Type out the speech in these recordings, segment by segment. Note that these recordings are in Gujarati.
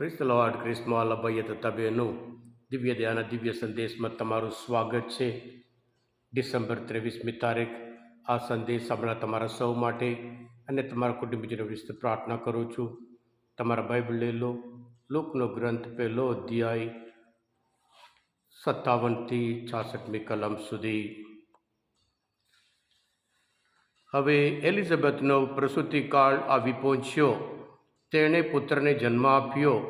પ્રેસ લોર્ડ ક્રિસ્મોલ અભય તબેનું દિવ્ય દયાના દિવ્ય સંદેશમાં તમારું સ્વાગત છે ડિસેમ્બર ત્રેવીસમી તારીખ આ સંદેશ હમણાં તમારા સૌ માટે અને તમારા કુટુંબીજનો વિશે પ્રાર્થના કરું છું તમારા બાઇબલ લઈ લો લોકનો ગ્રંથ પહેલો અધ્યાય સત્તાવનથી છાસઠમી કલમ સુધી હવે એલિઝાબેથનો પ્રસૂતિકાળ આવી પહોંચ્યો તેણે પુત્રને જન્મ આપ્યો.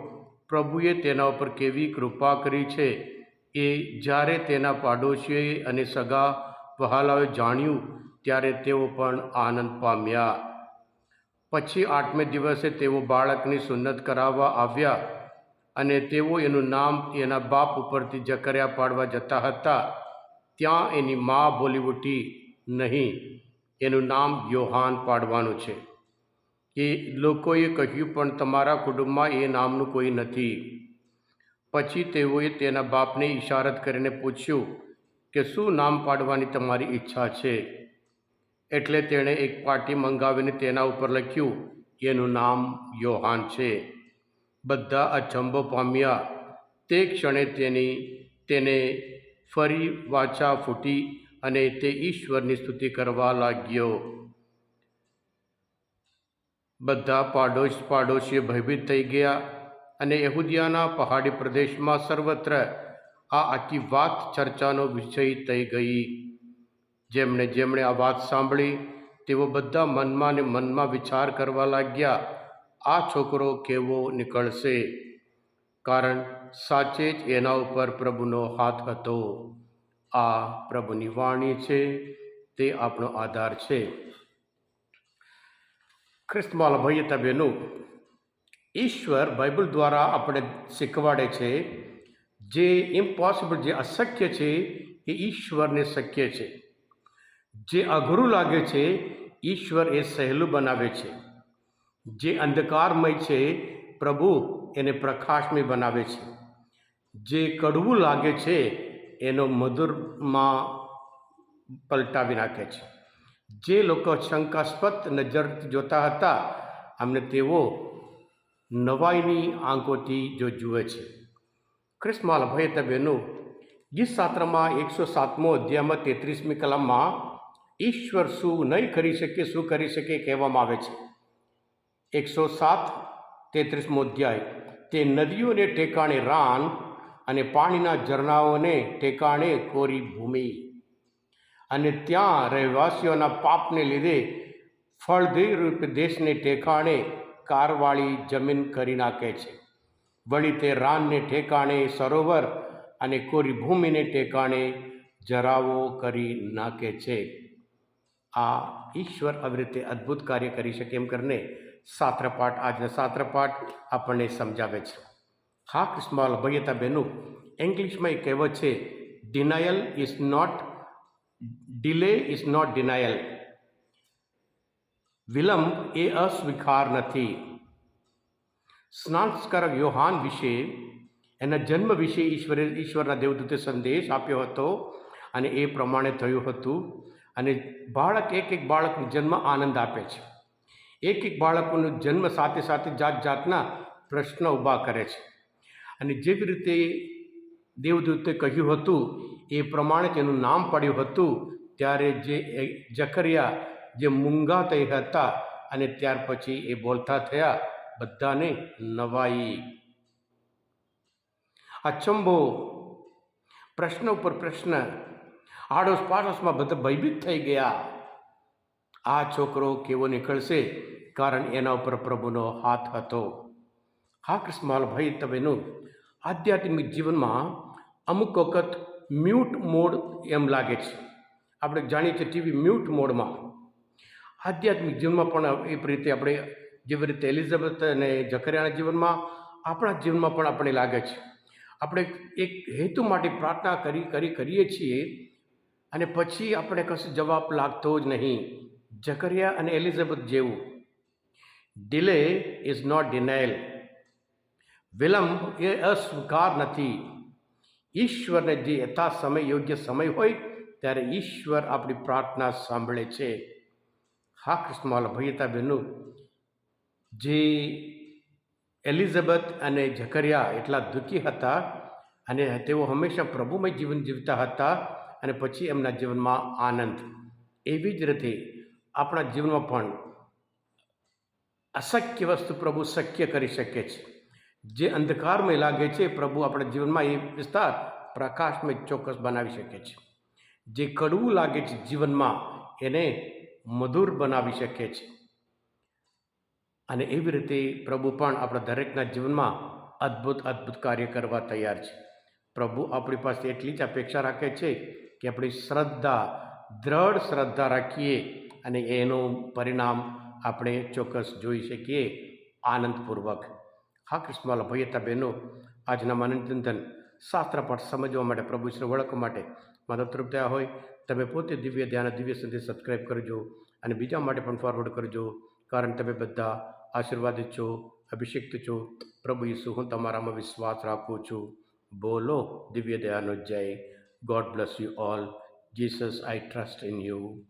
પ્રભુએ તેના ઉપર કેવી કૃપા કરી છે એ જ્યારે તેના પાડોશીઓએ અને સગા વહાલાઓએ જાણ્યું, ત્યારે તેઓ પણ આનંદ પામ્યા. પછી આઠમે દિવસે તેઓ બાળકની સુન્નત કરાવવા આવ્યા અને તેઓ એનું નામ એના બાપ ઉપરથી જકર્યા પાડવા જતા હતા. ત્યાં એની મા બોલી ઉઠી નહીં. એનું નામ યોહાન પાડવાનું છે. એ લોકોએ કહ્યું, પણ તમારા કુટુંબમાં એ નામનું કોઈ નથી. પછી તેઓએ તેના બાપને ઇશારત કરીને પૂછ્યું કે, શું નામ પાડવાની તમારી ઈચ્છા છે? એટલે તેણે એક પાટી મંગાવીને તેના ઉપર લખ્યું, એનું નામ યોહાન છે. બધા અચંબો પામ્યા. તે ક્ષણે તેની, તેને ફરી વાચા ફૂટી અને તે ઈશ્વરની સ્તુતિ કરવા લાગ્યો. બધા પાડોશ પાડોશીઓ ભયભીત થઈ ગયા અને યહૂદિયાના પહાડી પ્રદેશમાં સર્વત્ર આ આખી વાત ચર્ચાનો વિષય થઈ ગઈ. જેમણે જેમણે આ વાત સાંભળી, તેઓ બધા મનમાં ને મનમાં વિચાર કરવા લાગ્યા, આ છોકરો કેવો નીકળશે? કારણ સાચે જ એના ઉપર પ્રભુનો હાથ હતો. આ પ્રભુની વાણી છે, તે આપણો આધાર છે. ખ્રિસ્તમાલ બહેનો ઈશ્વર બાઇબલ દ્વારા આપણે શીખવાડે છે જે ઇમ્પોસિબલ જે અશક્ય છે, એ ઈશ્વરને શક્ય છે. જે અઘરું લાગે છે, ઈશ્વર એ સહેલું બનાવે છે. જે અંધકારમય છે, પ્રભુ એને પ્રકાશમય બનાવે છે. જે કડવું લાગે છે, એનો મધુરમાં પલટાવી નાખે છે. જે લોકો શંકાસ્પદ નજર જોતા હતા, અમને તેઓ નવાઈની આંખોથી જો જુએ છે. ક્રિસ્માલ ભય બહેનું ગીત શાસ્ત્રમાં એકસો સાતમો અધ્યાયમાં તેત્રીસમી કલામમાં, ઈશ્વર શું નહીં કરી શકે, શું કરી શકે? કહેવામાં આવે છે. એકસો સાત તેત્રીસમો અધ્યાય, તે નદીઓને ટેકાણે રાન અને પાણીના ઝરણાઓને ટેકાણે કોરી ભૂમિ. અને ત્યાં રહેવાસીઓના પાપને લીધે ફળદ્રુપ દેશને ઠેકાણે કારવાળી જમીન કરી નાખે છે. વળી તે રાનને ઠેકાણે, સરોવર અને કોરી ભૂમિને ઠેકાણે જરાવો કરી નાખે છે. આ ઈશ્વર આવી રીતે અદ્ભુત કાર્ય કરી શકે એમ કરીને સાત્રપાઠ, આજના સાત્રપાઠ આપણને સમજાવે છે. હા ભયતા બહેનું ઇંગ્લિશમાં એ કહેવત છે denial is not delay is not denial વિલંબ એ અસ્વીકાર નથી સ્નાનસ્કારક યોહાન વિશે એના જન્મ વિશે ઈશ્વરે ઈશ્વરના દેવદૂતે સંદેશ આપ્યો હતો અને એ પ્રમાણે થયું હતું અને બાળક એક એક બાળકનો જન્મ આનંદ આપે છે એક એક બાળકોનો જન્મ સાથે સાથે જાત જાતના પ્રશ્ન ઊભા કરે છે અને જેવી રીતે દેવદૂતે કહ્યું હતું એ પ્રમાણે તેનું નામ પડ્યું હતું. ત્યારે જે જકરિયા જે મૂંગા થઈ હતા અને ત્યાર પછી એ બોલતા થયા, બધાને નવાઈ. અચંબો પ્રશ્ન ઉપર પ્રશ્ન, આડોશ પાડોશમાં બધા ભયભીત થઈ ગયા. આ છોકરો કેવો નીકળશે? કારણ એના ઉપર પ્રભુનો હાથ હતો. હા કૃષ્ણમાલ ભાઈ તમેનું આધ્યાત્મિક જીવનમાં અમુક વખત મ્યુટ મોડ એમ લાગે છે. આપણે જાણીએ છીએ ટીવી મ્યુટ મોડમાં. આધ્યાત્મિક જીવનમાં પણ એ રીતે આપણે જેવી રીતે એલિઝાબેથ અને ઝકરિયાના જીવનમાં આપણા જીવનમાં પણ આપણે લાગે છે. આપણે એક હેતુ માટે પ્રાર્થના કરી કરી, કરીએ છીએ અને પછી આપણે કશું જવાબ લાગતો જ નહીં. જકરિયા અને એલિઝાબેથ જેવું. Delay is not denial. વિલંબ એ અસ્વીકાર નથી. ઈશ્વરને જે યથા સમય યોગ્ય સમય હોય ત્યારે ઈશ્વર આપણી પ્રાર્થના સાંભળે છે. હા, કૃષ્ણમાલ ભૈયતા બહેનો જે એલિઝાબેથ અને ઝકરિયા એટલા દુઃખી હતા અને તેઓ હંમેશા પ્રભુમય જીવન જીવતા હતા અને પછી એમના જીવનમાં આનંદ. એવી જ રીતે આપણા જીવનમાં પણ અશક્ય વસ્તુ પ્રભુ શક્ય કરી શકે છે. જે અંધકારમય લાગે છે, પ્રભુ આપણા જીવનમાં એ વિસ્તાર પ્રકાશમય ચોક્કસ બનાવી શકે છે. જે કડવું લાગે છે જીવનમાં, એને મધુર બનાવી શકે છે. અને એવી રીતે પ્રભુ પણ આપણા દરેકના જીવનમાં અદ્ભુત અદ્ભુત કાર્ય કરવા તૈયાર છે. પ્રભુ આપણી પાસે એટલી જ અપેક્ષા રાખે છે કે આપણી શ્રદ્ધા, દ્રઢ શ્રદ્ધા રાખીએ અને એનું પરિણામ આપણે ચોક્કસ જોઈ શકીએ આનંદપૂર્વક. કૃષ્ણવાલા ભાઈ હતા બહેનો આજના મનોરંજન શાસ્ત્ર પાઠ સમજવા માટે પ્રભુ વિશે ઓળખવા માટે મદદરૂપ થયા હોય. તમે પોતે દિવ્ય ધ્યાન દિવ્ય સંધિ સબસ્ક્રાઈબ કરજો અને બીજા માટે પણ ફોરવર્ડ કરજો, કારણ તમે બધા આશીર્વાદિત છો, અભિષિક્ત છો. પ્રભુ ઈસુ, હું તમારામાં વિશ્વાસ રાખું છું. બોલો દિવ્ય દયાનો જય. God bless you all Jesus I trust in you